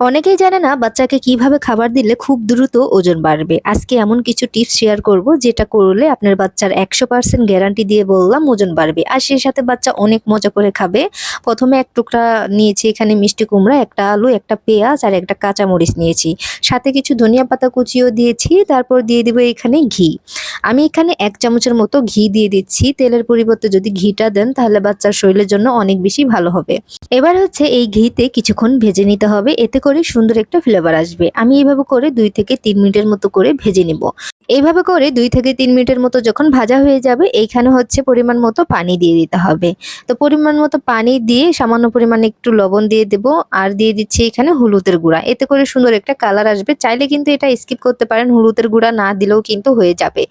অনেকেই জানে না বাচ্চাকে কীভাবে খাবার দিলে খুব দ্রুত ওজন বাড়বে। আজকে এমন কিছু টিপস শেয়ার করব যেটা করলে আপনার বাচ্চার একশো পার্সেন্ট গ্যারান্টি দিয়ে বললাম ওজন বাড়বে। আর সেই সাথে বাচ্চা অনেক মজা করে খাবে। প্রথমে এক টুকরা নিয়েছি এখানে মিষ্টি কুমড়া, একটা আলু, একটা পেঁয়াজ আর একটা কাঁচামরিচ নিয়েছি। সাথে কিছু ধনিয়া পাতা কুচিও দিয়েছি, তারপর দিয়ে দিব এখানে ঘি। আমি এখানে এক চামচের মতো ঘি দিয়ে দিচ্ছি। তেলের পরিবর্তে যদি ঘিটা দেন তাহলে বাচ্চার শরীরের জন্য অনেক বেশি ভালো হবে। এবার হচ্ছে এই ঘিতে কিছুক্ষণ ভেজে নিতে হবে। এতে করে সুন্দর একটা ফ্লেভার আসবে। আমি এইভাবে করে দুই থেকে তিন মিনিটের মতো করে ভেজে নিব। এইভাবে করে দুই থেকে তিন মিনিটের মতো যখন ভাজা হয়ে যাবে, এইখানে হচ্ছে পরিমাণ মতো পানি দিয়ে দিতে হবে। তো পরিমাণ মতো পানি দিয়ে সামান্য পরিমাণে একটু লবণ দিয়ে দেব আর দিয়ে দিচ্ছি এখানে হলুদের গুঁড়া। এতে করে সুন্দর একটা কালার আসবে। চাইলে কিন্তু এটা স্কিপ করতে পারেন, হলুদের গুঁড়া না দিলেও কিন্তু হয়ে যাবে।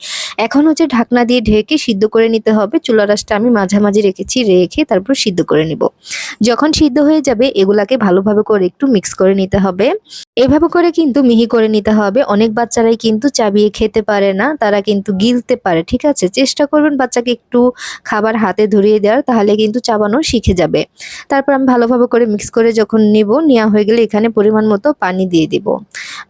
এখন হচ্ছে ঢাকনা দিয়ে ঢেকে সিদ্ধ করে নিতে হবে। চুলা রাসটা আমি মাঝামাঝি রেখেছি, রেখে তারপর সিদ্ধ করে নিব। যখন সিদ্ধ হয়ে যাবে, এগুলাকে ভালোভাবে করে একটু মিক্স করে নিতে হবে। এভাবে করে কিন্তু মিহি করে নিতে হবে। অনেক বাচ্চারাই কিন্তু চাবিয়ে খেতে পারে না, তারা কিন্তু গিলতে পারে, ঠিক আছে? চেষ্টা করবেন বাচ্চাকে একটু খাবার হাতে ধরিয়ে দেওয়ার, তাহলে কিন্তু চাবানো শিখে যাবে। তারপর আমি ভালোভাবে করে মিক্স করে যখন নিব নেওয়া হয়ে গেলে এখানে পরিমাণ মতো পানি দিয়ে দিব।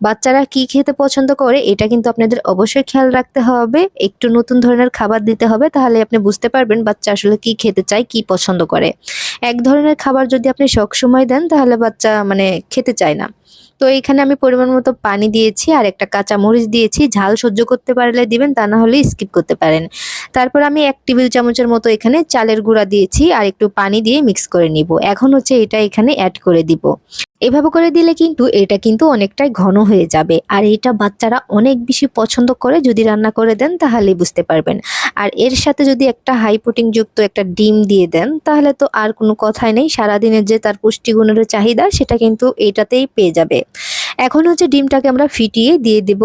বাচ্চারা কি খেতে পছন্দ করে, এটা কিন্তু আপনাদের অবশ্যই খেয়াল রাখতে হবে। একটু নতুন ধরনের খাবার দিতে হবে, তাহলে আপনি বুঝতে পারবেন বাচ্চা আসলে কি খেতে চায়, কি পছন্দ করে। এক ধরনের খাবার যদি আপনি সব সময় দেন, তাহলে বাচ্চা মানে খেতে চায় না। তো এখানে আমি পরিমাণ মতো পানি দিয়েছি আর একটা কাঁচা মরিচ দিয়েছি। ঝাল সহ্য করতে পারলে দিবেন, তা না হলে স্কিপ করতে পারেন। তারপর আমি এক টেবিল চামচের মতো এখানে চালের গুঁড়া দিয়েছি আর একটু পানি দিয়ে মিক্স করে নিব। এখন হচ্ছে এটা এখানে অ্যাড করে দিব। এভাবে করে দিলে কিন্তু এটা কিন্তু অনেকটাই ঘন হয়ে যাবে। আর এটা বাচ্চারা অনেক বেশি পছন্দ করে যদি রান্না করে দেন তাহলে বুঝতে পারবেন। আর এর সাথে যদি একটা হাই যুক্ত একটা ডিম দিয়ে দেন তাহলে তো আর কোনো কথাই নেই। সারাদিনের যে তার পুষ্টিগুণের চাহিদা সেটা কিন্তু এটাতেই পেয়ে যাবে। এখন হচ্ছে ডিমটাকে আমরা ফিটিয়ে দিয়ে দিব।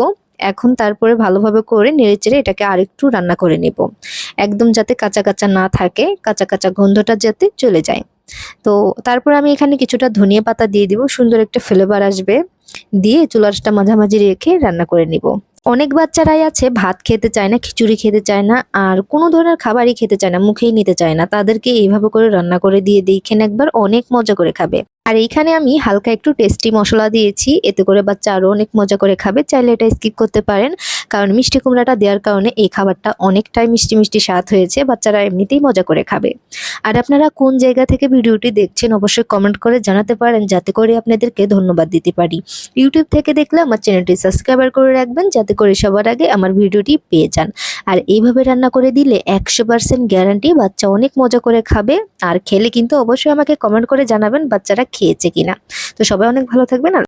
এখন তারপরে ভালোভাবে করে নেড়েচেড়ে এটাকে আরেকটু রান্না করে নেব। একদম যাতে কাঁচা কাঁচা না থাকে, কাঁচা কাঁচা গন্ধটা যাতে চলে যায়। তো তারপর আমি এখানে কিছুটা ধনিয়া পাতা দিয়ে দিব, সুন্দর একটা ফ্লেভার আসবে। দিয়ে চুলারটা মাঝামাঝি রেখে রান্না করে নিব। অনেক বাচ্চারাই আছে, ভাত খেতে চায় না, খিচুড়ি খেতে চায় না, আর কোনো ধরনের খাবারই খেতে চায় না, মুখেই নিতে চায় না। তাদেরকে এইভাবে করে রান্না করে দিয়ে দিই দেখেন একবার, অনেক মজা করে খাবে। আর এইখানে আমি হালকা একটু টেস্টি মশলা দিয়েছি। এতে করে বাচ্চা আরও অনেক মজা করে খাবে। চাইলে এটা স্কিপ করতে পারেন। কারণ মিষ্টি কুমড়াটা দেওয়ার কারণে এই খাবারটা অনেকটাই মিষ্টি মিষ্টি স্বাদ হয়েছে, বাচ্চারা এমনিতেই মজা করে খাবে। আর আপনারা কোন জায়গা থেকে ভিডিওটি দেখছেন অবশ্যই কমেন্ট করে জানাতে পারেন, যাতে করে আপনাদেরকে ধন্যবাদ দিতে পারি। ইউটিউব থেকে দেখলে আমার চ্যানেলটি সাবস্ক্রাইবার করে রাখবেন, যাতে করে সবার আগে আমার ভিডিওটি পেয়ে যান। আর এইভাবে রান্না করে দিলে একশো পার্সেন্ট গ্যারান্টি বাচ্চা অনেক মজা করে খাবে, আর খেলে কিন্তু অবশ্যই আমাকে কমেন্ট করে জানাবেন বাচ্চারা খেয়েছে কিনা। তো সবাই অনেক ভালো থাকবেন